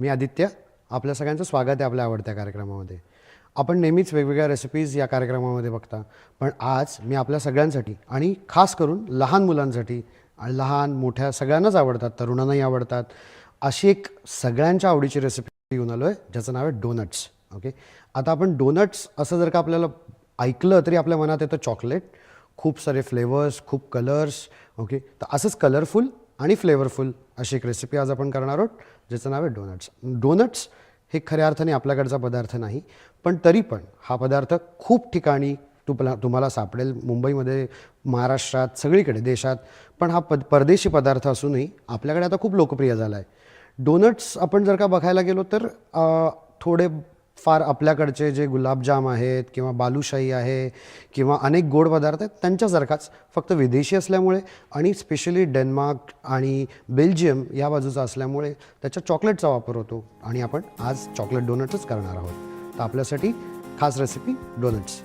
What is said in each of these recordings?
मी आदित्य आपल्या सगळ्यांचं स्वागत आहे आपल्या आवडत्या कार्यक्रमामध्ये. आपण नेहमीच वेगवेगळ्या रेसिपीज या कार्यक्रमामध्ये बघता पण आज मी आपल्या सगळ्यांसाठी आणि खास करून लहान मुलांसाठी आणि लहान मोठ्या सगळ्यांनाच आवडतात तरुणांनाही आवडतात अशी एक सगळ्यांच्या आवडीची रेसिपी घेऊन आलो आहे ज्याचं नाव आहे डोनट्स ओके आता आपण डोनट्स असं जर का आपल्याला ऐकलं तरी आपल्या मनात येतं चॉकलेट खूप सारे फ्लेवर्स खूप कलर्स ओके तर असंच कलरफुल आणि फ्लेवरफुल अशी एक रेसिपी आज आपण करणार आहोत ज्याचं नाव आहे डोनट्स डोनट्स हे खऱ्या अर्थाने आपल्याकडचा पदार्थ नाही पण तरी पण हा पदार्थ खूप ठिकाणी तुपला तुम्हाला सापडेल. मुंबईमध्ये महाराष्ट्रात सगळीकडे देशात पण हा पद परदेशी पदार्थ असूनही आपल्याकडे आता खूप लोकप्रिय झाला आहे डोनट्स आपण जर का बघायला गेलो तर थोडे फार आपल्याकडचे जे गुलाबजाम आहेत किंवा बालुशाही आहे किंवा अनेक गोड पदार्थ आहेत त्यांच्यासारखाच फक्त विदेशी असल्यामुळे आणि स्पेशली डेन्मार्क आणि बेल्जियम या बाजूचा असल्यामुळे त्याच्या चॉकलेटचा वापर होतो. आणि आपण आज चॉकलेट डोनट्सच करणार आहोत. तर आपल्यासाठी खास रेसिपी डोनट्स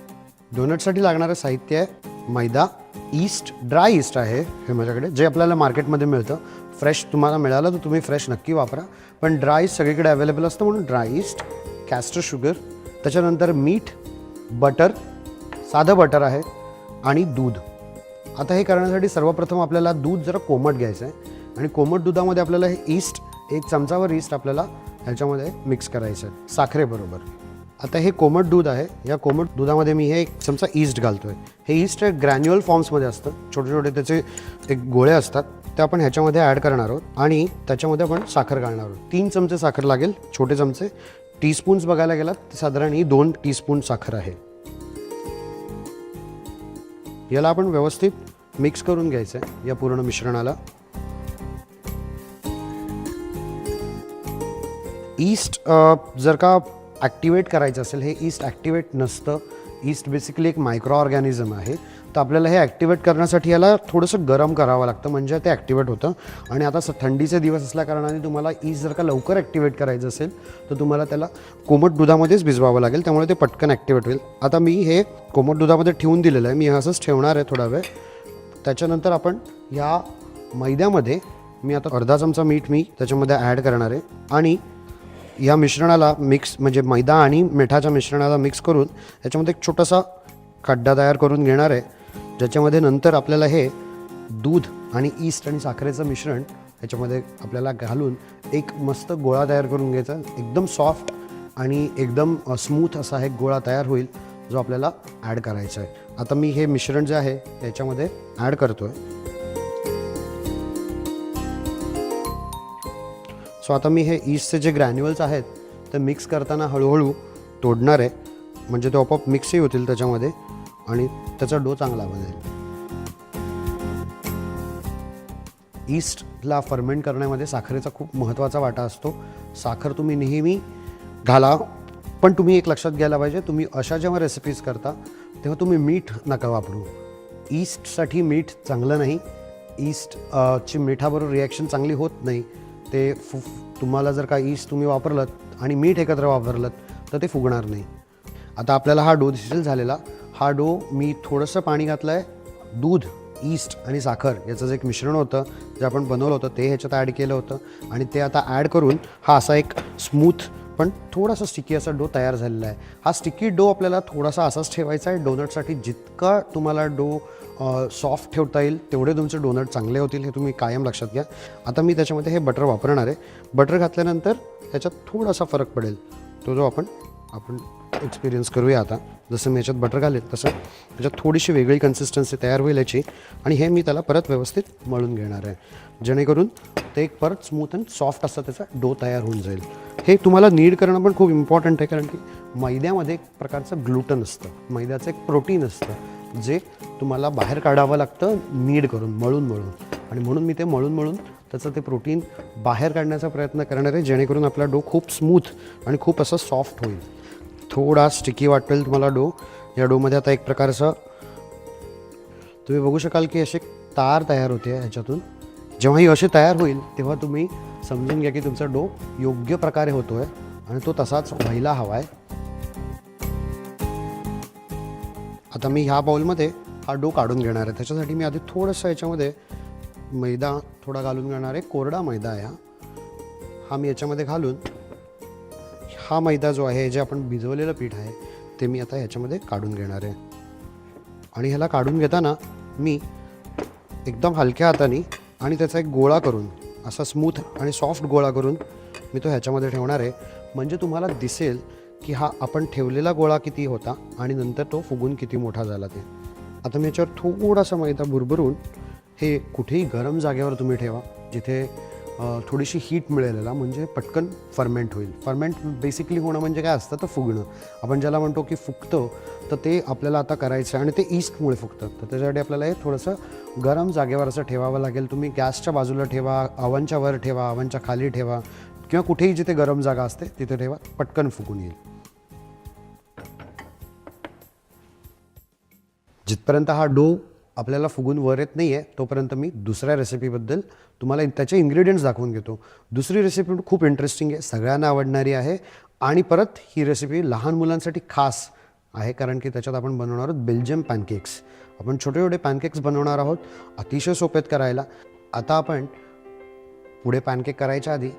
डोनटसाठी लागणारं साहित्य आहे मैदा. ईस्ट ड्राय ईस्ट आहे हे माझ्याकडे. जे आपल्याला मार्केटमध्ये मिळतं. फ्रेश तुम्हाला मिळालं तर तुम्ही फ्रेश नक्की वापरा. पण ड्राय ईस्ट सगळीकडे अवेलेबल असतं म्हणून ड्राय ईस्ट कॅस्टर शुगर त्याच्यानंतर मीठ बटर साधं बटर आहे आणि दूध. आता हे करण्यासाठी सर्वप्रथम आपल्याला दूध जरा कोमट घ्यायचं आहे. आणि कोमट दुधामध्ये आपल्याला हे ईस्ट एक चमचावर ईस्ट आपल्याला ह्याच्यामध्ये मिक्स करायचं आहे. साखरेबरोबर आता हे कोमट दूध आहे. या कोमट दुधामध्ये मी हे एक चमचा ईस्ट घालतोय. हे ईस्ट ग्रॅन्युअल फॉर्म्समध्ये असतं. छोटे छोटे त्याचे एक गोळे असतात. ते आपण ह्याच्यामध्ये ॲड करणार आहोत. आणि त्याच्यामध्ये आपण साखर घालणार आहोत. तीन चमचे साखर लागेल. छोटे चमचे. टीस्पून्स बघायला गेलात साधारण ही दोन टीस्पून साखर आहे. याला आपण व्यवस्थित मिक्स करून घ्यायचं आहे या पूर्ण मिश्रणाला. ईस्ट जर का ॲक्टिवेट करायचं असेल हे ईस्ट ॲक्टिवेट नसतं. ईस्ट बेसिकली एक मायक्रो ऑर्गॅनिझम आहे. तर आपल्याला हे ॲक्टिवेट करण्यासाठी याला थोडंसं गरम करावं लागतं म्हणजे ते ॲक्टिवेट होतं. आणि आता स- थंडीचे दिवस असल्याकारणाने तुम्हाला ईज जर का लवकर ॲक्टिवेट करायचं असेल तर तुम्हाला त्याला कोमट दुधामध्येच भिजवावं लागेल त्यामुळे ते पटकन ॲक्टिवेट होईल. आता मी हे कोमट दुधामध्ये ठेवून दिलेलं आहे मी असंच ठेवणार आहे थोडा वेळ. त्याच्यानंतर आपण या मैद्यामध्ये मी आता अर्धा चमचा मीठ मी त्याच्यामध्ये ॲड करणार आहे. आणि या मिश्रणाला मिक्स म्हणजे मैदा आणि मिठाच्या मिश्रणाला मिक्स करून त्याच्यामध्ये एक छोटासा खड्डा तयार करून घेणार आहे. ज्याच्यामध्ये नंतर आपल्याला हे दूध आणि ईस्ट आणि साखरेचं मिश्रण याच्यामध्ये आपल्याला घालून एक मस्त गोळा तयार करून घ्यायचा. एकदम सॉफ्ट आणि एकदम स्मूथ असा एक गोळा तयार होईल जो आपल्याला ॲड करायचा आहे. आता मी हे मिश्रण जे आहे याच्यामध्ये ॲड करतो आहे सो आता मी हे ईस्टचे जे ग्रॅन्युअल्स आहेत ते मिक्स करताना हळूहळू तोडणार आहे. म्हणजे ते आपोआप मिक्सही होतील त्याच्यामध्ये. आणि त्याचा डो चांगला बनेल. ईस्टला फर्मेंट करण्यामध्ये साखरेचा खूप महत्त्वाचा वाटा असतो. साखर तुम्ही नेहमी घाला पण तुम्ही एक लक्षात घ्यायला पाहिजे तुम्ही अशा जेव्हा रेसिपीज करता तेव्हा तुम्ही मीठ नका वापरू. ईस्टसाठी मीठ चांगलं नाही. ईस्ट ची मिठाबरोबर रिॲक्शन चांगली होत नाही. ते फु तुम्हाला जर का ईस्ट तुम्ही वापरलं आणि मीठ एकत्र वापरलं तर ते फुगणार नाही. आता आपल्याला हा डो दिसेल झालेला. हा डो मी थोडंसं पाणी घातलं आहे दूध ईस्ट आणि साखर याचं जे एक मिश्रण होतं जे आपण बनवलं होतं ते ह्याच्यात ॲड केलं होतं. आणि ते आता ॲड करून हा असा एक स्मूथ पण थोडासा स्टिकी असा डो तयार झालेला आहे. हा स्टिकी डो आपल्याला थोडासा असाच ठेवायचा आहे. डोनटसाठी जितका तुम्हाला डो सॉफ्ट ठेवता येईल तेवढे तुमचे डोनट चांगले होतील हे तुम्ही कायम लक्षात घ्या. आता मी त्याच्यामध्ये हे बटर वापरणार आहे. बटर घातल्यानंतर त्याच्यात थोडासा फरक पडेल. तो जो आपण आपण एक्सपिरियन्स करूया आता. जसं मी याच्यात बटर घालेल तसं त्याच्यात थोडीशी वेगळी कन्सिस्टन्सी तयार होईल याची आणि हे मी त्याला परत व्यवस्थित मळून घेणार आहे. जेणेकरून ते एक परत स्मूथ अँड सॉफ्ट असा त्याचा डो तयार होऊन जाईल. हे तुम्हाला नीड करणं पण खूप इम्पॉर्टंट आहे कारण की मैद्यामध्ये एक प्रकारचं ग्लुटन असतं. मैद्याचं एक प्रोटीन असतं जे तुम्हाला बाहेर काढावं लागतं नीड करून मळून मळून. आणि म्हणून मी ते मळून मळून त्याचं ते प्रोटीन बाहेर काढण्याचा प्रयत्न करणार आहे जेणेकरून आपला डो खूप स्मूथ आणि खूप असं सॉफ्ट होईल. थोडा स्टिकी वाटेल तुम्हाला डो. या डोमध्ये आता एक प्रकारचं तुम्ही बघू शकाल की असे तार तयार होते ह्याच्यातून. जेव्हा ही असे तयार होईल तेव्हा तुम्ही समजून घ्या की तुमचा डो योग्य प्रकारे होतो आहे आणि तो तसाच व्हायला हवा आहे आता मी ह्या बाउलमध्ये हा डो काढून घेणार आहे. त्याच्यासाठी मी आधी थोडंसं याच्यामध्ये मैदा थोडा घालून घेणार आहे. कोरडा मैदा आहे हा मी याच्यामध्ये घालून हा मैदा जो आहे जे आपण भिजवलेलं पीठ आहे ते मी आता ह्याच्यामध्ये काढून घेणार आहे. आणि ह्याला काढून घेताना मी एकदम हलक्या हाताने आणि त्याचा एक गोळा करून असा स्मूथ आणि सॉफ्ट गोळा करून मी तो ह्याच्यामध्ये ठेवणार आहे. म्हणजे तुम्हाला दिसेल की हा आपण ठेवलेला गोळा किती होता आणि नंतर तो फुगून किती मोठा झाला ते. आता मी याच्यावर थोडासा मैदा भुरभरून हे कुठेही गरम जागेवर तुम्ही ठेवा जिथे थोडीशी हीट मिळेलेला म्हणजे पटकन फर्मेंट होईल. फर्मेंट बेसिकली होणं म्हणजे काय असतं? तर फुगणं. आपण ज्याला म्हणतो की फुगतं तर ते आपल्याला आता करायचं आहे आणि ते ईस्टमुळे फुगतं. तर त्याच्यासाठी आपल्याला हे थोडंसं गरम जागेवर असं ठेवावं लागेल. तुम्ही गॅसच्या बाजूला ठेवा अवनच्या वर ठेवा अवनच्या खाली ठेवा किंवा कुठेही जिथे गरम जागा असते तिथे ठेवा. पटकन फुगून येईल. जिथपर्यंत हा डो आपल्याला फुगून वर येत नाही आहे तोपर्यंत मी दुसऱ्या रेसिपीबद्दल तुम्हाला त्याचे इन्ग्रेडियंट्स दाखवून घेतो. दुसरी रेसिपी खूप इंटरेस्टिंग आहे सगळ्यांना आवडणारी आहे आणि परत ही रेसिपी लहान मुलांसाठी खास आहे कारण की त्याच्यात आपण बनवणार आहोत बेल्जियम पॅनकेक्स आपण छोटे छोटे पॅनकेक्स बनवणार आहोत अतिशय सोपेत करायला. आता आपण पुढे पॅनकेक करायच्या आधी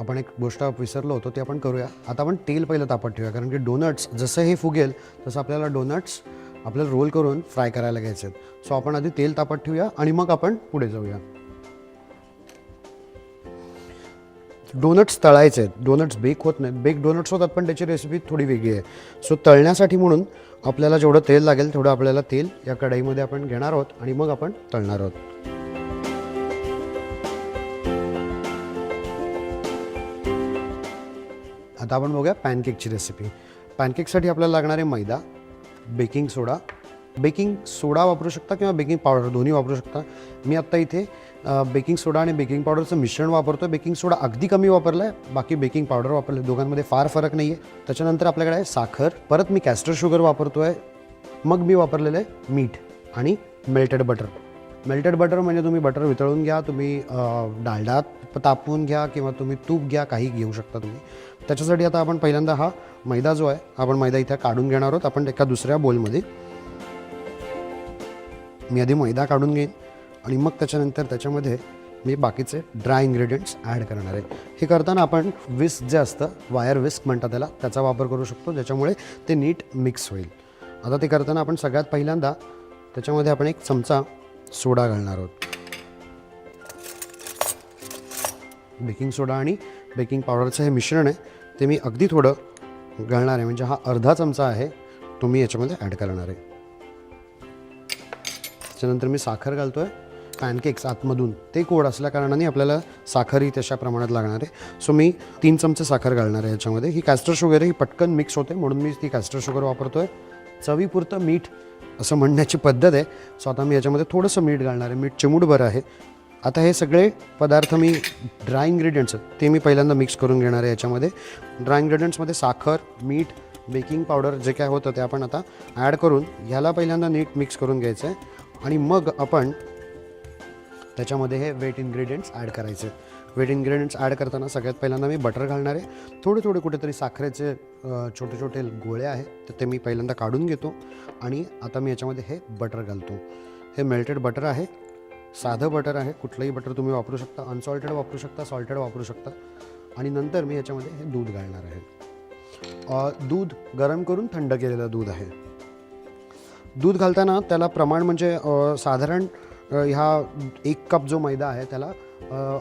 आपण एक गोष्ट विसरलो होतो ती आपण करूया. आता आपण तेल पहिलं तापत ठेवूया कारण की डोनट्स जसं हे फुगेल तसं आपल्याला डोनट्स आपल्याला रोल करून फ्राय करायला घ्यायचे आहेत. सो आपण आधी तेल तापत ठेवूया आणि मग आपण पुढे जाऊया. डोनट्स तळायचे आहेत. डोनट्स बेक होत नाहीत. बेक डोनट्स होतात पण त्याची रेसिपी थोडी वेगळी आहे. सो तळण्यासाठी म्हणून आपल्याला जेवढं तेल लागेल तेवढं आपल्याला तेल या कढईमध्ये आपण घेणार आहोत आणि मग आपण तळणार आहोत. आता आपण बघूया पॅनकेकची रेसिपी. पॅनकेकसाठी आपल्याला लागणार आहे मैदा बेकिंग सोडा. बेकिंग सोडा वापरू शकता किंवा बेकिंग पावडर दोन्ही वापरू शकता. मी आत्ता इथे बेकिंग सोडा आणि बेकिंग पावडरचं मिश्रण वापरतो बेकिंग सोडा अगदी कमी वापरला आहे बाकी बेकिंग पावडर वापरले दोघांमध्ये फार फरक नाही आहे त्याच्यानंतर आपल्याकडे आहे साखर. परत मी कॅस्टर शुगर वापरतो आहे मग मी वापरलेलं आहे मीठ आणि मेल्टेड बटर मेल्टेड बटर म्हणजे तुम्ही बटर वितळून घ्या तुम्ही डालडात तापवून घ्या किंवा तुम्ही तूप घ्या काही घेऊ शकता तुम्ही. त्याच्यासाठी आता आपण पहिल्यांदा हा मैदा जो आहे आपण मैदा इथे काढून घेणार आहोत. आपण एका दुसऱ्या बोलमध्ये मी आधी मैदा काढून घेईन आणि मग त्याच्यानंतर त्याच्यामध्ये मी बाकीचे ड्राय इन्ग्रेडियंट्स ॲड करणार आहे. हे करताना आपण विस्क जे असतं वायर विस्क म्हणतात त्याला त्याचा वापर करू शकतो ज्याच्यामुळे ते नीट मिक्स होईल. आता ते करताना आपण सगळ्यात पहिल्यांदा त्याच्यामध्ये आपण एक चमचा सोडा घालणार आहोत. बेकिंग सोडा आणि बेकिंग पावडरचं हे मिश्रण आहे ते मी अगदी थोडं घालणार आहे. म्हणजे हा अर्धा चमचा आहे. तो मी याच्यामध्ये ॲड करणार आहे. त्याच्यानंतर मी साखर घालतो आहे पॅनकेक्स आतमधून ते कोड असल्या कारणाने आपल्याला साखरही तशा प्रमाणात लागणार आहे. सो मी तीन चमचे साखर घालणार आहे याच्यामध्ये. ही कॅस्टर शुगर ही पटकन मिक्स होते म्हणून मी ती कॅस्टर शुगर वापरतो आहे चवीपुरतं मीठ असं म्हणण्याची पद्धत आहे. सो आता मी याच्यामध्ये थोडंसं मीठ घालणार आहे. मीठ चिमूटभर आहे. आता हे सगळे पदार्थ मी ड्राय इन्ग्रेडियंट्स ते मी पहिल्यांदा मिक्स करून घेणार आहे याच्यामध्ये. ड्राय इन्ग्रेडियंट्समध्ये साखर मीठ बेकिंग पावडर जे काय होतं ते आपण आता ॲड करून ह्याला पहिल्यांदा नीट मिक्स करून घ्यायचं आहे. आणि मग आपण त्याच्यामध्ये हे वेट इन्ग्रेडियंट्स ॲड करायचे. वेट इन्ग्रेडियंट्स ॲड करताना सगळ्यात पहिल्यांदा मी बटर घालणार आहे. थोडे थोडे कुठेतरी साखरेचे छोटे छोटे गोळे आहेत तर ते मी पहिल्यांदा काढून घेतो. आणि आता मी याच्यामध्ये हे बटर घालतो. हे मेल्टेड बटर आहे. साधं बटर आहे कुठलंही बटर तुम्ही वापरू शकता अनसॉल्टेड वापरू शकता सॉल्टेड वापरू शकता. आणि नंतर मी याच्यामध्ये हे दूध घालणार आहे. दूध गरम करून थंड केलेलं दूध आहे. दूध घालताना त्याला प्रमाण म्हणजे साधारण ह्या एक कप जो मैदा आहे त्याला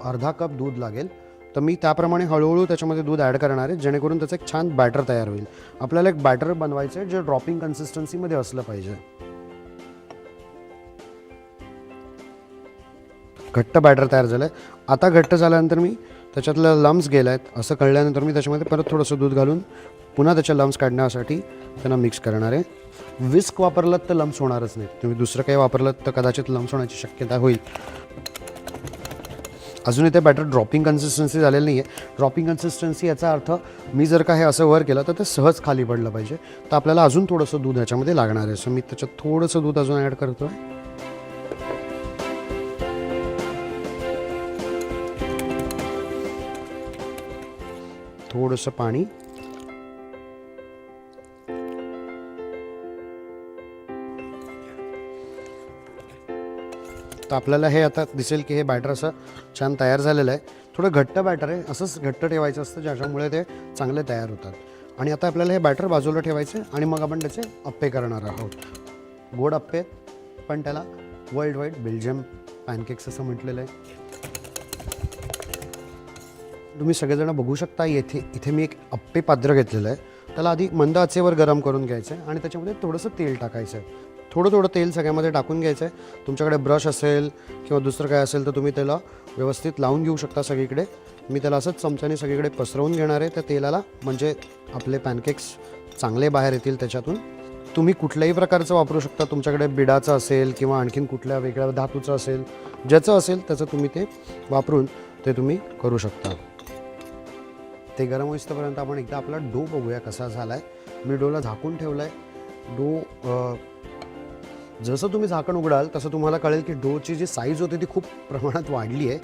अर्धा कप दूध लागेल. तर मी त्याप्रमाणे हळूहळू त्याच्यामध्ये दूध ॲड करणार आहे जेणेकरून त्याचं एक छान बॅटर तयार होईल. आपल्याला एक बॅटर बनवायचं आहे जे ड्रॉपिंग कन्सिस्टन्सीमध्ये असलं पाहिजे. घट्ट बॅटर तयार झालं आहे. आता घट्ट झाल्यानंतर मी त्याच्यातलं लम्स गेला आहेत. असं कळल्यानंतर मी त्याच्यामध्ये परत थोडंसं दूध घालून पुन्हा त्याच्या लम्स काढण्यासाठी त्यांना मिक्स करणार आहे. विस्क वापरलात तर लम्स होणारच नाही तुम्ही दुसरं काही वापरलं तर कदाचित लम्स होण्याची शक्यता होईल. अजून इथे बॅटर ड्रॉपिंग कन्सिस्टन्सी झालेली नाही आहे ड्रॉपिंग कन्सिस्टन्सी याचा अर्थ मी जर का हे असं वर केलं तर ते सहज खाली पडलं पाहिजे. तर आपल्याला अजून थोडंसं दूध याच्यामध्ये लागणार आहे. सो मी त्याच्यात थोडंसं दूध अजून ॲड करतो आहे थोडंसं पाणी. तर आपल्याला हे आता दिसेल की हे बॅटर असं छान तयार झालेलं आहे. थोडं घट्ट बॅटर आहे. असंच घट्ट ठेवायचं असतं ज्याच्यामुळे ते चांगले तयार होतात. आणि आता आपल्याला हे बॅटर बाजूला ठेवायचं आहे आणि मग आपण त्याचे अप्पे करणार आहोत. गोड अप्पे आहेत, पण त्याला वर्ल्ड वाईड बेल्जियम पॅनकेक्स असं म्हटलेलं आहे. तुम्ही सगळेजण बघू शकता येथे इथे मी एक अप्पे पात्र घेतलेलं आहे. त्याला आधी मंद आचेवर गरम करून घ्यायचं आहे आणि त्याच्यामध्ये थोडंसं तेल टाकायचं आहे. थोडं थोडं तेल सगळ्यामध्ये टाकून घ्यायचं आहे. तुमच्याकडे ब्रश असेल किंवा दुसरं काय असेल तर तुम्ही त्याला व्यवस्थित लावून घेऊ शकता सगळीकडे. मी त्याला असंच चमच्याने सगळीकडे पसरवून घेणार आहे. त्या तेलाला म्हणजे आपले पॅनकेक्स चांगले बाहेर येतील त्याच्यातून. तुम्ही कुठल्याही प्रकारचं वापरू शकता. तुमच्याकडे बिडाचं असेल किंवा आणखीन कुठल्या वेगळ्या धातूचं असेल ज्याचं असेल त्याचं तुम्ही ते वापरून ते तुम्ही करू शकता. ते गरम होईस्तोपर्यंत आपण एकदा आपला डो बघूया कसा झाला आहे मी डोला झाकून ठेवला आहे डो जसं तुम्ही झाकण उघडाल तसं तुम्हाला कळेल की डोची जी साईज होती ती खूप प्रमाणात वाढली आहे.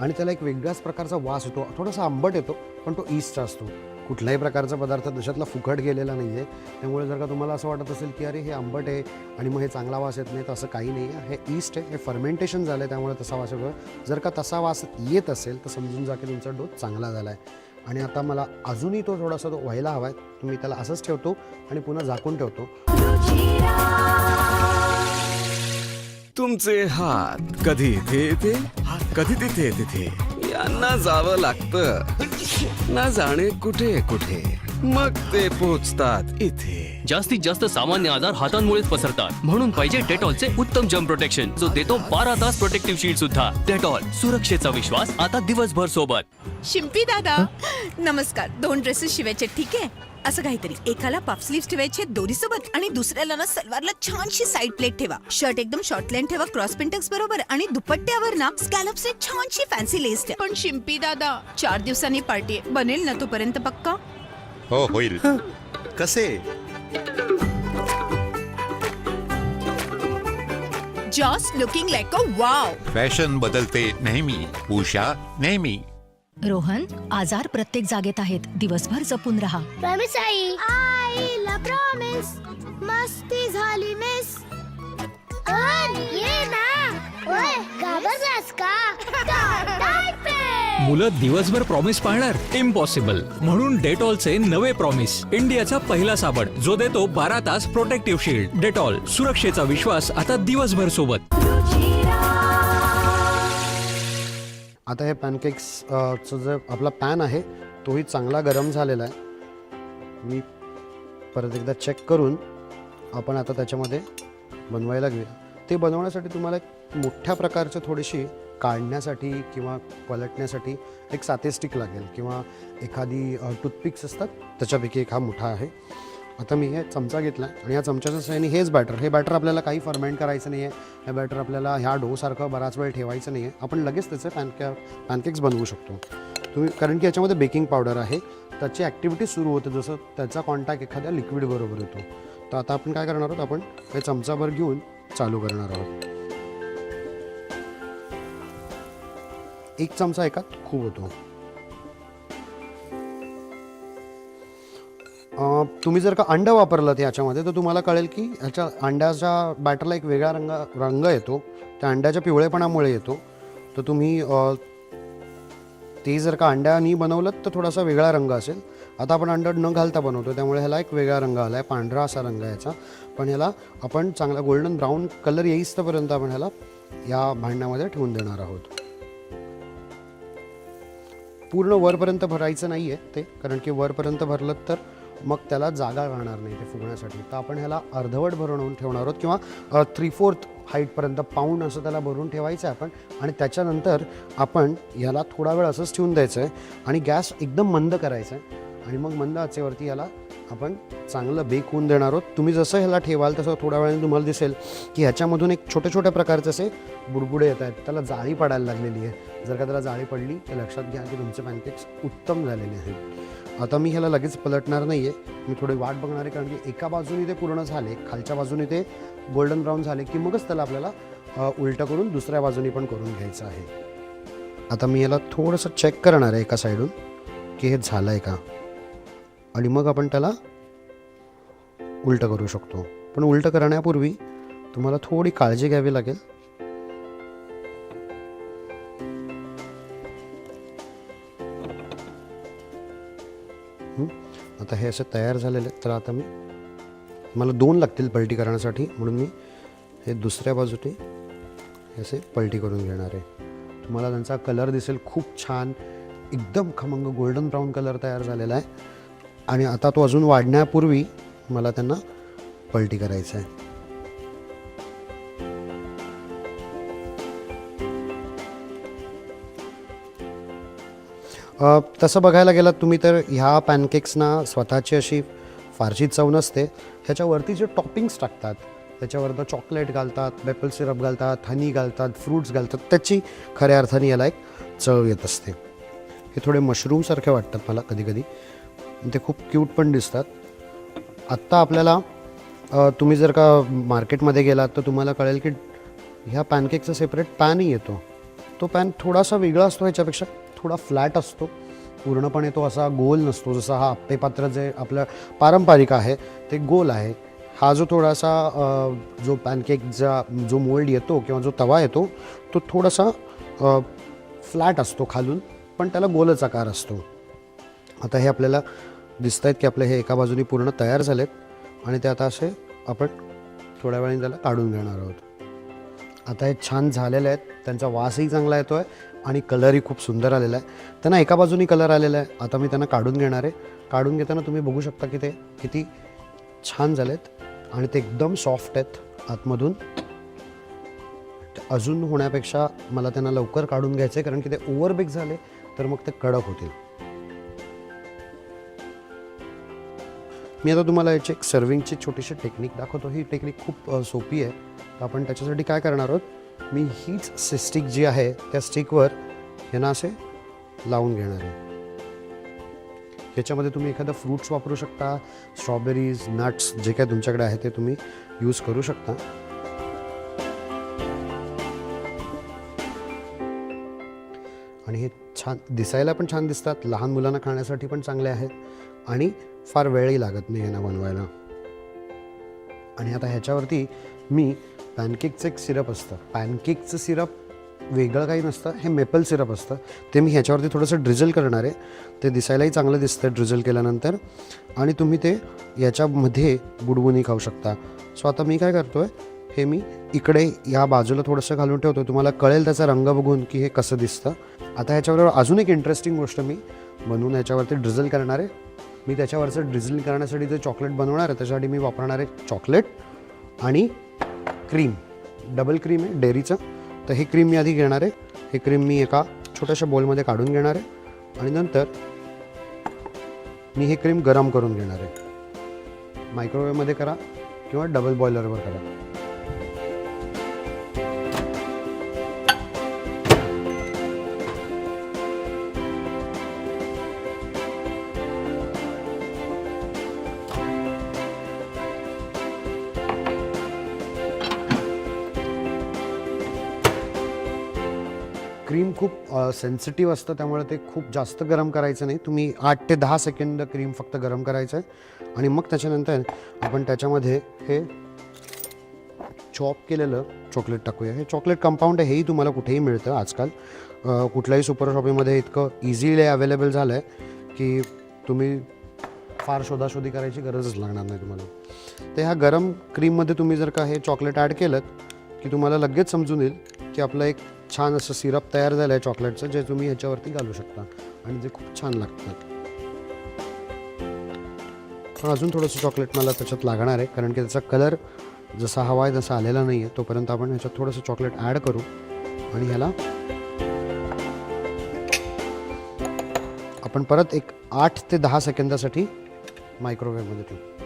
आणि त्याला एक वेगळ्याच प्रकारचा वास येतो. थोडासा आंबट येतो पण तो ईस्टचा असतो. कुठल्याही प्रकारचा पदार्थ दशातला फुकट गेलेला नाही आहे त्यामुळे जर का तुम्हाला असं वाटत असेल की अरे हे आंबट आहे आणि मग हे चांगला वास येत नाही तर असं काही नाही आहे हे ईस्ट आहे हे फर्मेंटेशन झालं आहे त्यामुळे तसा वास येतो. जर का तसा वास येत असेल तर समजून जा की तुमचा डो चांगला झाला आहे आणि आता मला अजूनही तो थोडासा तो व्हायला हवा आहे. तुम्ही त्याला असंच ठेवतो आणि पुन्हा झाकून ठेवतो. तुमचे हात कधी इथे येते? कधी तिथे तिथे यांना जावं लागतं. ना जाणे कुठे कुठे? मग ते पोचतात इथे. जास्तीत जास्त सामान्य आजार हातांमुळेच पसरतात. म्हणून पाहिजे डेटॉलचे उत्तम जम प्रोटेक्शन जो देतो बारा तास प्रोटेक्टिव्ह शील्ड सुद्धा. डेटॉल सुरक्षेचा विश्वास आता दिवसभर सोबत. शिंपी दादा नमस्कार. दोन ड्रेसेस शिवायचे ठीक आहे? असं काहीतरी. एकाला पफ स्लीव्ह ठेवायचे दोरी सोबत आणि दुसऱ्याला ना सलवारला छानशी साईड प्लेट ठेवा. शर्ट एकदम शॉर्ट लाईन ठेवा क्रॉस पिंटक्स बरोबर आणि दुपट्ट्यावर ना स्कॅलप्स छानशी फॅन्सी लेस ठेवा. पण शिंपी दादा चार दिवसांनी पार्टी बनेल ना तोपर्यंत पक्का? हो होईल. कसे? Just looking like a wow fashion बदलते नेहमी. उषा नेहमी. रोहन आजार प्रत्येक जागेत आहेत. दिवसभर जपून राहा. प्रॉमिस आई. आईला प्रॉमिस मस्ती झाली मिस ये ना. ओय घाबरलास का? मुलं दिवसभर प्रॉमिस पाळणार? इम्पॉसिबल म्हणून डेटॉलचे नवे प्रॉमिस इंडियाचा पहिला साबण. जो देतो बारा तास प्रोटेक्टिव्ह शिल्ड डेटॉल सुरक्षेचा विश्वास आता दिवसभर सोबत. आता हे पॅनकेक्स चं जो आपला पॅन आहे तोही चांगला गरम झालेला आहे. मी परत एकदा चेक करून आपण आता त्याच्यामध्ये बनवायला घेऊया. ते बनवण्यासाठी तुम्हाला एक मोठ्या प्रकारचं थोडीशी काढण्यासाठी किंवा पलटण्यासाठी एक साते स्टिक लागेल किंवा एखादी टूथपिक्स असतात त्याच्यापैकी एक हा मोठा आहे. आता मी हे चमचा घेतला आणि या चमच्याच्या सहाय्याने हेच बॅटर हे बॅटर आपल्याला काही फर्मेंट करायचं नाही आहे हे बॅटर आपल्याला ह्या डोसारखं बराच वेळ ठेवायचं नाही आहे आपण लगेच त्याचे पॅनके पॅनकेक्स बनवू शकतो. तुम्ही कारण की याच्यामध्ये बेकिंग पावडर आहे. त्याची ॲक्टिव्हिटी सुरू होते. जसं त्याचा कॉन्टॅक्ट एखाद्या लिक्विड बरोबर येतो. तर आता आपण काय करणार आहोत? आपण हे चमचाभर घेऊन चालू करणार आहोत. एक चमचा एकात खूप होतो. तुम्ही जर का अंडं वापरलं याच्यामध्ये तर तुम्हाला कळेल की ह्याच्या अंड्याच्या बॅटरला एक वेगळा रंग रंग येतो. त्या अंड्याच्या पिवळेपणामुळे येतो. तर तुम्ही ते जर का अंड्यानी बनवलं तर थोडासा वेगळा रंग असेल. आता आपण अंड न घालता बनवतो त्यामुळे ह्याला एक वेगळा रंग आला आहे पांढरा असा रंग आहे याचा. पण ह्याला आपण चांगला गोल्डन ब्राऊन कलर येईस्तपर्यंत आपण ह्याला या भांड्यामध्ये ठेवून देणार आहोत. पूर्ण वरपर्यंत भरायचं नाही आहे ते कारण की वरपर्यंत भरलं तर मग त्याला जागा राहणार नाही ते फुगण्यासाठी. तर आपण ह्याला अर्धवट भरून ठेवणार आहोत किंवा थ्री फोर्थ हाईटपर्यंत पाऊंड असं त्याला भरून ठेवायचं आहे आपण. आणि त्याच्यानंतर आपण ह्याला थोडा वेळ असंच ठेवून द्यायचं आहे आणि गॅस एकदम मंद करायचा आहे आणि मग मंद आचेवरती याला आपण चांगलं बेक होऊन देणार आहोत. तुम्ही जसं ह्याला ठेवाल तसं थोड्या वेळाने तुम्हाला दिसेल की ह्याच्यामधून एक छोट्या छोट्या प्रकारचे असे बुडबुडे येत आहेत. त्याला जाळी पडायला लागलेली आहे. जर का त्याला जाळी पडली तर लक्षात घ्या की तुमचे पॅनकेक्स उत्तम झालेले आहेत. आता मी ह्याला लगेच पलटणार नाही आहे मी थोडी वाट बघणार आहे कारण की एका बाजूने ते पूर्ण झाले खालच्या बाजूने ते गोल्डन ब्राऊन झाले की मगच त्याला आपल्याला उलटं करून दुसऱ्या बाजूने पण करून घ्यायचं आहे. आता मी याला थोडंसं चेक करणार आहे एका साईडून की हे झालं आहे का? आणि मग आपण त्याला उलटं करू शकतो. पण उलटं करण्यापूर्वी तुम्हाला थोडी काळजी घ्यावी लागेल. आता हे असे तयार झालेले तर आता मी मला दोन लागतील पलटी करण्यासाठी म्हणून मी हे दुसऱ्या बाजूने हे असे पलटी करून घेणार आहे. तुम्हाला त्यांचा कलर दिसेल खूप छान एकदम खमंग गोल्डन ब्राऊन कलर तयार झालेला आहे. आणि आता तो अजून वाढण्यापूर्वी मला त्यांना पलटी करायचं आहे. तसं बघायला गेलात तुम्ही तर ह्या पॅनकेक्सना स्वतःची अशी फारशी चव नसते. ह्याच्यावरती जे टॉपिंग्स टाकतात त्याच्यावरनं चॉकलेट घालतात मेपल सिरप घालतात हनी घालतात फ्रूट्स घालतात त्याची खऱ्या अर्थाने याला एक चव येत असते. हे थोडे मशरूमसारखे वाटतात मला कधीकधी. ते खूप क्यूट पण दिसतात. आत्ता आपल्याला तुम्ही जर का मार्केटमध्ये गेलात तर तुम्हाला कळेल की ह्या पॅनकेकचा सेपरेट पॅनही येतो. तो पॅन थोडासा वेगळा असतो ह्याच्यापेक्षा. थोडा फ्लॅट असतो. पूर्णपणे तो असा गोल नसतो. जसा हा आप्पेपात्र जे आपलं पारंपरिक आहे ते गोल आहे. हा जो थोडासा जो पॅनकेकचा जो मोल्ड येतो किंवा जो तवा येतो तो थोडासा फ्लॅट असतो खालून पण त्याला गोलच आकार असतो. आता हे आपल्याला दिसत आहेत की आपले हे एका बाजूनी पूर्ण तयार झालेत आणि ते आता असे आपण थोड्या वेळाने त्याला काढून घेणार आहोत. आता हे छान झालेले आहेत. त्यांचा वासही चांगला येतो आहे आणि कलरही खूप सुंदर आलेला आहे. त्यांना एका बाजूनी कलर आलेला आहे. आता मी त्यांना काढून घेणार आहे. काढून घेताना तुम्ही बघू शकता की ते किती छान झालेत आणि ते एकदम सॉफ्ट आहेत आतमधून. अजून होण्यापेक्षा मला त्यांना लवकर काढून घ्यायचं आहे कारण की ते ओव्हरबेक झाले तर मग ते कडक होतील. मी आता तुम्हाला याची एक सर्विंगची छोटीशी टेक्निक दाखवतो. ही टेक्निक खूप सोपी आहे. तर आपण त्याच्यासाठी काय करणार आहोत? मी हीच स्टिक जी आहे त्या स्टिकवर हे ना असे लावून घेणार आहे. याच्यामध्ये तुम्ही एखादं फ्रूट्स वापरू शकता स्ट्रॉबेरीज नट्स जे काय तुमच्याकडे आहे ते तुम्ही यूज करू शकता. आणि हे छान दिसायला पण छान दिसतात लहान मुलांना खाण्यासाठी पण चांगले आहेत आणि फार वेळही लागत नाही यांना बनवायला. आणि आता ह्याच्यावरती मी पॅनकेकचं एक सिरप असतं. पॅनकेकचं सिरप वेगळं काही नसतं हे मेपल सिरप असतं. ते मी ह्याच्यावरती थोडंसं ड्रिझल करणार आहे. ते दिसायलाही चांगलं दिसतं ड्रिझल केल्यानंतर. आणि तुम्ही ते याच्यामध्ये बुडबुनी खाऊ शकता. सो आता मी काय करतो आहे हे मी इकडे या बाजूला थोडंसं घालून ठेवतो तुम्हाला कळेल त्याचा रंग बघून की हे कसं दिसतं. आता ह्याच्यावर अजून एक इंटरेस्टिंग गोष्ट मी बनवून ह्याच्यावरती ड्रिझल करणार आहे. मी त्याच्यावरचं ड्रिझल करण्यासाठी जे चॉकलेट बनवणार आहे त्याच्यासाठी मी वापरणार आहे चॉकलेट आणि क्रीम डबल क्रीम आहे डेअरीचं तर हे क्रीम मी आधी घेणार आहे. हे क्रीम मी एका छोट्याशा बोलमध्ये काढून घेणार आहे. आणि नंतर मी हे क्रीम गरम करून घेणार आहे. मायक्रोवेवमध्ये करा किंवा डबल बॉयलरवर करा. सेन्सिटिव्ह असतं त्यामुळे ते खूप जास्त गरम करायचं नाही. तुम्ही आठ ते दहा सेकंड क्रीम फक्त गरम करायचं आहे. आणि मग त्याच्यानंतर आपण त्याच्यामध्ये हे चॉप केलेलं चॉकलेट टाकूया. हे चॉकलेट कंपाऊंड आहे हेही तुम्हाला कुठेही मिळतं आजकाल. कुठल्याही सुपर शॉपिंगमध्ये इतकं इझिली अवेलेबल झालं आहे की तुम्ही फार शोधाशोधी करायची गरजच लागणार नाही तुम्हाला. तर ह्या गरम क्रीममध्ये तुम्ही जर का हे चॉकलेट ॲड केलं की तुम्हाला लगेच समजून येईल की आपलं एक छान असं सिरप तयार झालं आहे चॉकलेटचं जे तुम्ही ह्याच्यावरती घालू शकता. आणि जे खूप छान लागतात. पण अजून थोडंसं चॉकलेट मला त्याच्यात लागणार आहे कारण की त्याचा कलर जसा हवा आहे तसा आलेला नाही आहे तोपर्यंत आपण ह्याच्यात थोडंसं चॉकलेट ॲड करू. आणि ह्याला आपण परत एक आठ ते दहा सेकंदासाठी मायक्रोवेव्हमध्ये ठेवू.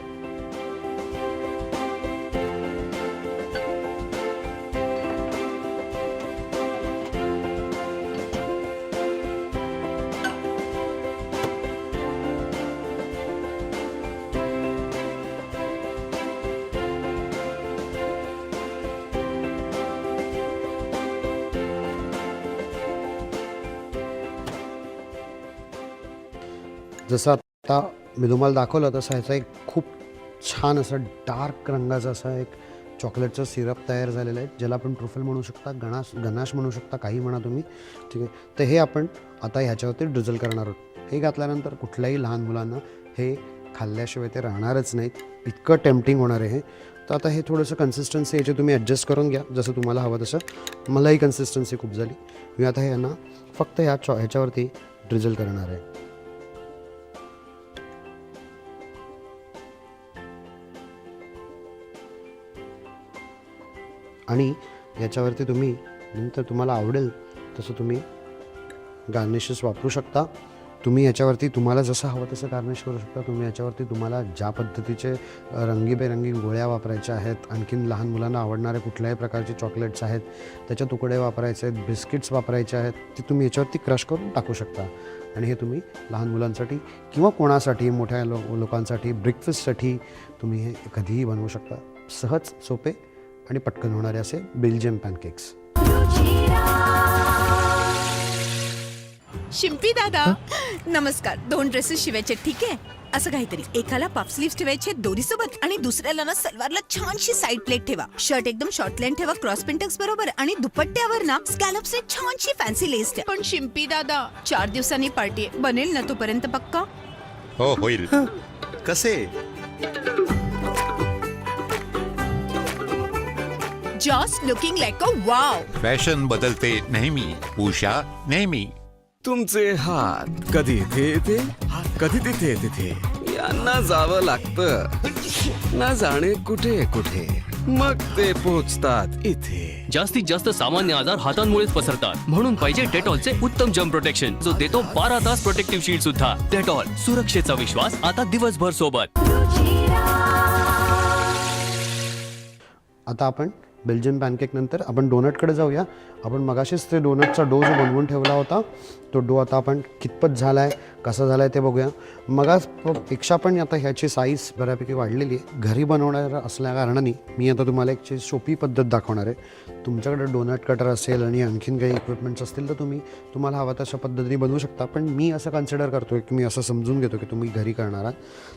जसं आता मी तुम्हाला दाखवलं तसं ह्याचा एक खूप छान असं डार्क रंगाचा असा एक चॉकलेटचं सिरप तयार झालेलं आहे ज्याला आपण ट्रुफल म्हणू शकता गणाश गनाश म्हणू शकता काही म्हणा तुम्ही ठीक आहे. तर हे आपण आता ह्याच्यावरती ड्रिझल करणार आहोत. हे घातल्यानंतर कुठल्याही लहान मुलांना हे खाल्ल्याशिवाय ते राहणारच नाहीत. इतकं टेम्पटिंग होणार आहे हे. तर आता हे थोडंसं कन्सिस्टन्सी याचे तुम्ही ॲडजस्ट करून घ्या जसं तुम्हाला हवं तसं. मलाही कन्सिस्टन्सी खूप झाली. मी आता ह्यांना फक्त ह्या चॉ ह्याच्यावरती ड्रिझल करणार आहे. आणि याच्यावरती तुम्ही नंतर तुम्हाला आवडेल तसं तुम्ही गार्निशेस वापरू शकता. तुम्ही याच्यावरती तुम्हाला जसं हवं तसं गार्निश करू शकता. तुम्ही याच्यावरती तुम्हाला ज्या पद्धतीचे रंगीबेरंगी गोळ्या वापरायच्या आहेत आणखीन लहान मुलांना आवडणारे कुठल्याही प्रकारचे चॉकलेट्स आहेत त्याचे तुकडे वापरायचे आहेत बिस्किट्स वापरायचे आहेत ते तुम्ही याच्यावरती क्रश करून टाकू शकता. आणि हे तुम्ही लहान मुलांसाठी किंवा कोणासाठी मोठ्या लो लोकांसाठी ब्रेकफास्टसाठी तुम्ही हे कधीही बनवू शकता. सहज सोपे आणि पटकन होणारे असे बेल्जियम पॅनकेक्स शिंपी दादा नमस्कार. दोन ड्रेसेस शिवायचे ठीक आहे? असं काहीतरी. एकाला पफ स्लीव्स ठेवायचे दोरी सोबत आणि दुसऱ्याला ना सलवारला छानशी साईड प्लेट ठेवा. शर्ट एकदम शॉर्ट लेन ठेवा क्रॉस पिंटक्स बरोबर आणि दुपट्ट्यावर ना स्कॅलप्स छानशी फॅन्सी लेस ठेवा. पण शिंपी दादा चार दिवसांनी पार्टी आहे. बनेल ना तोपर्यंत पक्का? हो होईल. कसे? Just looking like a wow fashion बदलते नेहमी. उषा नेहमी. तुमचे हात कधी इथे येते? कधी तिथे तिथे यांना जावं लागतं. ना जाणे कुठे कुठे? मग ते पोचतात इथे. जास्तीत जास्त सामान्य आजार हातांमुळेच पसरतात. म्हणून पाहिजे डेटॉलचे उत्तम जम्प प्रोटेक्शन जो देतो बारा तास प्रोटेक्टिव्ह शील्ड सुद्धा. डेटॉल सुरक्षेचा विश्वास आता दिवसभर सोबत. आता आपण बेल्जियन पॅनकेकनंतर आपण डोनटकडे जाऊया. आपण मगाशीच ते डोनटचा डो जो बनवून ठेवला होता. तो डो आता आपण कितपत झाला आहे कसं झालं आहे ते बघूया. मगाच पेक्षा पण आता ह्याची साईज बऱ्यापैकी वाढलेली आहे. घरी बनवणार असल्या कारणाने मी आता तुम्हाला एक ची सोपी पद्धत दाखवणार आहे. तुमच्याकडे डोनट कटर असेल आणि आणखीन काही इक्विपमेंट्स असतील तर तुम्ही तुम्हाला हवा तशा पद्धतीने बनवू शकता. पण मी असं कन्सिडर करतो की मी असं समजून घेतो की तुम्ही घरी करणार आहात.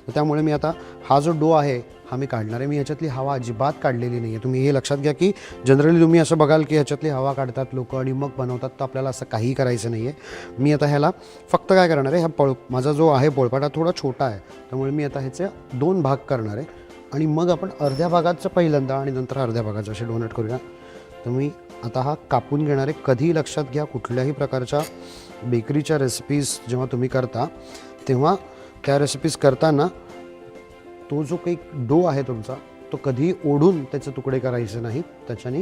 तर त्यामुळे मी आता हा जो डो आहे हा मी काढणार आहे. मी ह्याच्यातली हवा अजिबात काढलेली नाही आहे तुम्ही हे लक्षात घ्या की जनरली तुम्ही असं बघाल की ह्याच्यातली हवा काढतात लोक आणि मग बनवतात. तर आपल्याला असं काही करायचं नाही आहे मी आता ह्याला फक्त काय करणार आहे हा पळ माझा जो आहे पोळपाटा थोडा छोटा आहे. त्यामुळे मी आता ह्याचे दोन भाग करणार आहे. आणि मग आपण अर्ध्या भागाचं पहिल्यांदा आणि नंतर अर्ध्या भागाचं असे डोनेट करूया. तर मी आता हा कापून घेणारे कधी कधीही लक्षात घ्या कुठल्याही प्रकारच्या बेकरीच्या रेसिपीज जेव्हा तुम्ही करता तेव्हा त्या रेसिपीज करताना तो जो काही डो आहे तुमचा तो कधीही ओढून त्याचे तुकडे करायचे नाही त्याच्याने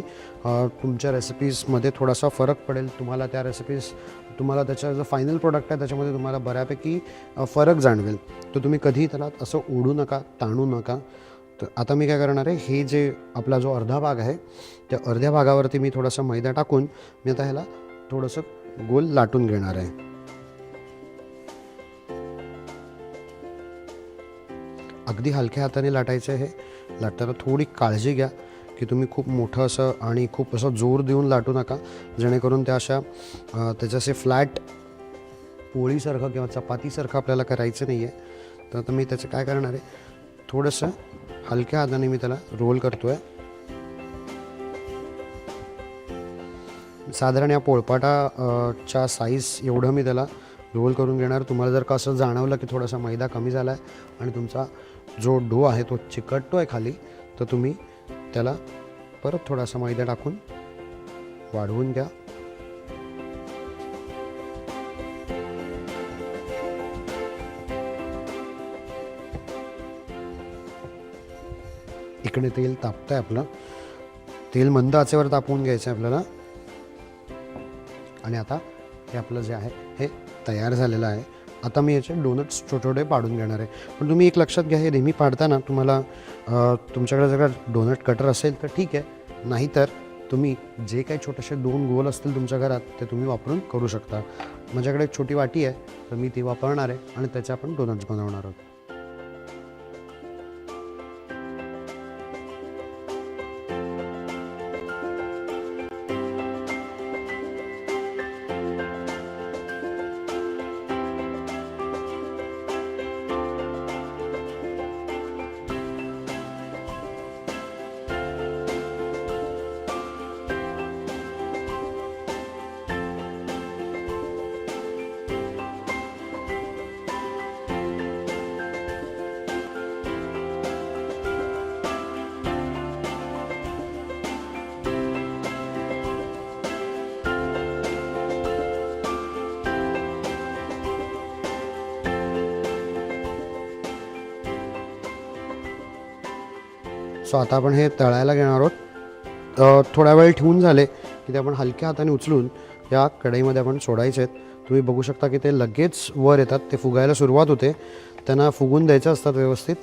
तुमच्या रेसिपीजमध्ये थोडासा फरक पडेल. तुम्हाला त्या रेसिपीज तुम्हाला त्याचा जो फायनल प्रोडक्ट आहे त्याच्यामध्ये तुम्हाला बऱ्यापैकी फरक जाणवेल. तर तुम्ही कधीही त्याला असं ओढू नका ताणू नका. तर आता मी काय करणार आहे हे जे आपला जो अर्धा भाग आहे त्या अर्ध्या भागावरती मी थोडासा मैदा टाकून मी आता ह्याला थोडंसं गोल लाटून घेणार आहे. अगदी हलक्या हाताने लाटायचं आहे. हे लाटताना थोडी काळजी घ्या. की तुम्ही खूप मोठं असं आणि खूप असं जोर देऊन लाटू नका. जेणेकरून त्या अशा त्याच्यासे फ्लॅट पोळीसारखं किंवा चपातीसारखं आपल्याला करायचं नाही आहे तर आता मी त्याचं काय करणार आहे? थोडंसं हलक्या हाताने मी त्याला रोल करतो आहे साधारण या पोळपाटा च्या साईज एवढं मी त्याला रोल करून घेणार. तुम्हाला जर का असं जाणवलं की थोडासा मैदा कमी झाला आहे आणि तुमचा जो डो आहे तो चिकटतो आहे खाली तर तुम्ही त्याला परत थोडासा मैदा टाकून वाढवून घ्या इकडे तेल तापतं आहे आपलं. तेल मंद आचेवर तापवून घ्यायचं आहे आपल्याला. आणि आता हे आपलं जे आहे हे तयार झालेलं आहे. आता मी याचे डोनट्स छोटे छोटे पाडून घेणार आहे. पण तुम्ही एक लक्षात घ्या हे नेहमी पाडताना तुम्हाला तुमच्याकडे जर का डोनट कटर असेल तर ठीक आहे. नाहीतर तुम्ही जे काही छोटेसे दोन गोल असतील तुमच्या घरात ते तुम्ही वापरून करू शकता. माझ्याकडे एक छोटी वाटी आहे तर मी ती वापरणार आहे आणि त्याचे आपण डोनट्स बनवणार आहोत. सो आता आपण हे तळायला घेणार आहोत. थोड्या थोडा वेळ ठेवून झाले की ते आपण हलक्या हाताने उचलून या कढईमध्ये आपण सोडायचे आहेत. तुम्ही बघू शकता की ते लगेच वर येतात. ते फुगायला सुरुवात होते. त्यांना फुगून द्यायचं असतात व्यवस्थित.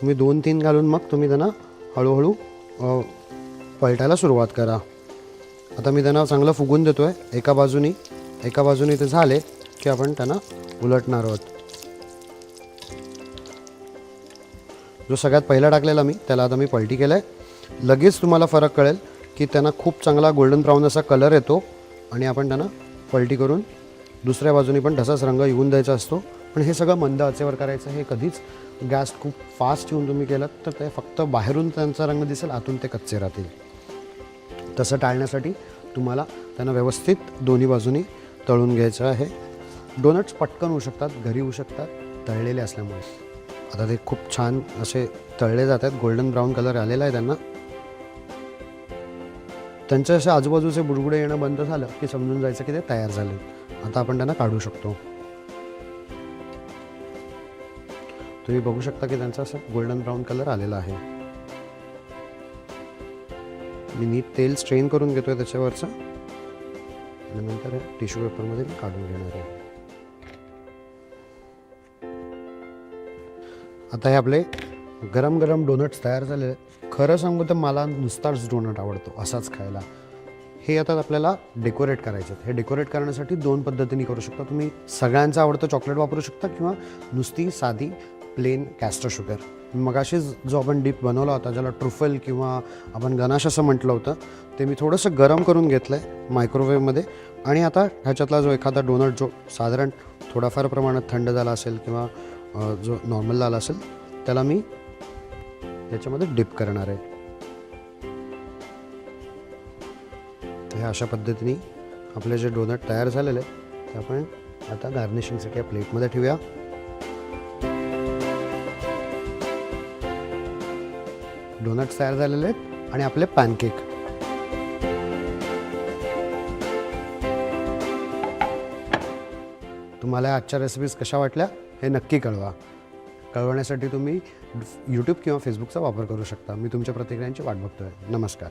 तुम्ही दोन तीन घालून मग तुम्ही त्यांना हळूहळू पलटायला सुरुवात करा. आता मी त्यांना चांगलं फुगून देतो आहे एका बाजूनी एका बाजूनी ते झाले की आपण त्यांना उलटणार आहोत. जो सगळ्यात पहिला टाकलेला मी त्याला आता मी पलटी केलं आहे लगेच तुम्हाला फरक कळेल की त्यांना खूप चांगला गोल्डन ब्राऊन असा कलर येतो आणि आपण त्यांना पलटी करून दुसऱ्या बाजूनी पण तसाच रंग येऊन द्यायचा असतो. पण हे सगळं मंद आचेवर करायचं हे कधीच गॅस खूप फास्ट ठेवून तुम्ही केलं तर ते फक्त बाहेरून त्यांचा रंग दिसेल आतून ते कच्चे राहतील. तसं टाळण्यासाठी तुम्हाला त्यांना व्यवस्थित दोन्ही बाजूनी तळून घ्यायचं आहे. डोनट्स पटकन होऊ शकतात घरी होऊ शकतात तळलेले असल्यामुळे. आता ते खूप छान असे तळले जात आहेत. गोल्डन ब्राऊन कलर आलेला आहे त्यांना. त्यांचे असे आजूबाजूचे बुडबुडे येणं बंद झालं की समजून जायचं की ते तयार झाले. आता आपण त्यांना काढू शकतो. तुम्ही बघू शकता की त्यांचा असं गोल्डन ब्राऊन कलर आलेला आहे. मी नीट तेल स्ट्रेन करून घेतोय त्याच्यावरचं. आणि नंतर टिश्यू पेपरमध्ये मी काढून घेणार आहे. आता हे आपले गरम गरम डोनट्स तयार झाले खरं सांगू तर मला नुसताच डोनट आवडतो असाच खायला. हे आता आपल्याला डेकोरेट करायचे आहेत. हे डेकोरेट करण्यासाठी दोन पद्धतीने करू शकता तुम्ही. सगळ्यांचं आवडतं चॉकलेट वापरू शकता किंवा नुसती साधी प्लेन कॅस्टर शुगर. मगाशीच जो आपण डीप बनवला होता ज्याला ट्रुफल किंवा आपण गनाश असं म्हटलं होतं ते मी थोडंसं गरम करून घेतलं आहे मायक्रोवेवमध्ये आणि आता ह्याच्यातला जो एखादा डोनट जो साधारण थोडाफार प्रमाणात थंड झाला असेल किंवा जो नॉर्मल लाल असेल त्याला मी याच्यामध्ये डिप करणार आहे. तर हे अशा पद्धतीने आपले जे डोनट तयार झालेले आहेत ते आपण आता गार्निशिंगसाठी या प्लेटमध्ये ठेवूया. डोनट्स तयार झालेले आहेत आणि आपले पॅनकेक तुम्हाला आजच्या रेसिपीज कशा वाटल्या? हे नक्की कळवा. कळवण्यासाठी तुम्ही यूट्यूब किंवा फेसबुकचा वापर करू शकता. मी तुमच्या प्रतिक्रियांची वाट बघतोय. नमस्कार.